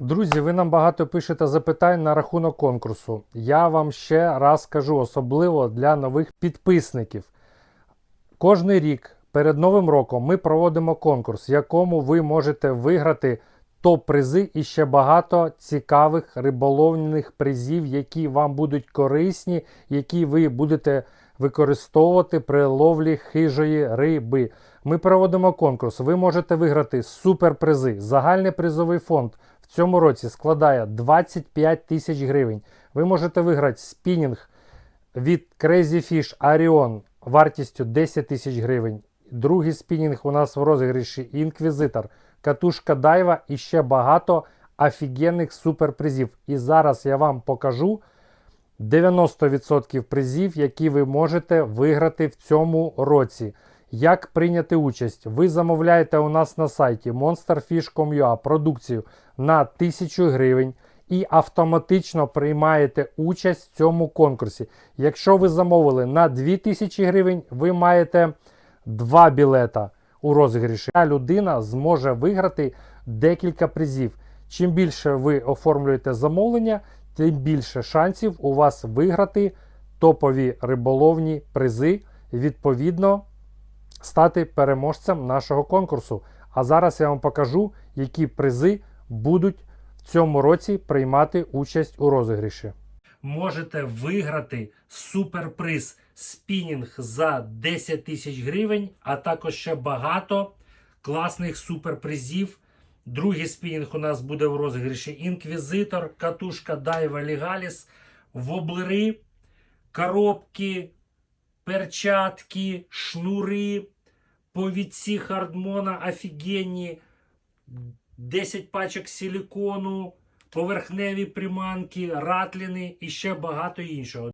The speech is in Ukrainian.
Друзі, ви нам багато пишете запитань на рахунок конкурсу. Я вам ще раз кажу, особливо для нових підписників. Кожний рік перед Новим роком ми проводимо конкурс, в якому ви можете виграти топ-призи і ще багато цікавих риболовних призів, які вам будуть корисні, які ви будете використовувати при ловлі хижої риби. Ми проводимо конкурс. Ви можете виграти суперпризи. Загальний призовий фонд цьому році складає 25 тисяч гривень. Ви можете виграти спінінг від Crazy Fish Arion вартістю 10 тисяч гривень. Другий спінінг у нас в розіграші Інквізитор, катушка Дайва і ще багато офігенних суперпризів. І зараз я вам покажу 90% призів, які ви можете виграти в цьому році. Як прийняти участь? Ви замовляєте у нас на сайті monsterfish.com.ua продукцію на 1000 гривень і автоматично приймаєте участь в цьому конкурсі. Якщо ви замовили на 2000 гривень, ви маєте два білета у розіграші. Ця людина зможе виграти декілька призів. Чим більше ви оформлюєте замовлення, тим більше шансів у вас виграти топові риболовні призи. Відповідно, стати переможцем нашого конкурсу. А зараз я вам покажу, які призи будуть в цьому році приймати участь у розіграші. Можете виграти суперприз спінінг за 10 тисяч гривень, а також ще багато класних суперпризів. Другий спінінг у нас буде в розіграші Інквізитор, катушка Дайва Лігаліс, воблери, коробки, перчатки, шнури, повідці хардмона офігенні, 10 пачок силікону, поверхневі приманки, ратліни і ще багато іншого.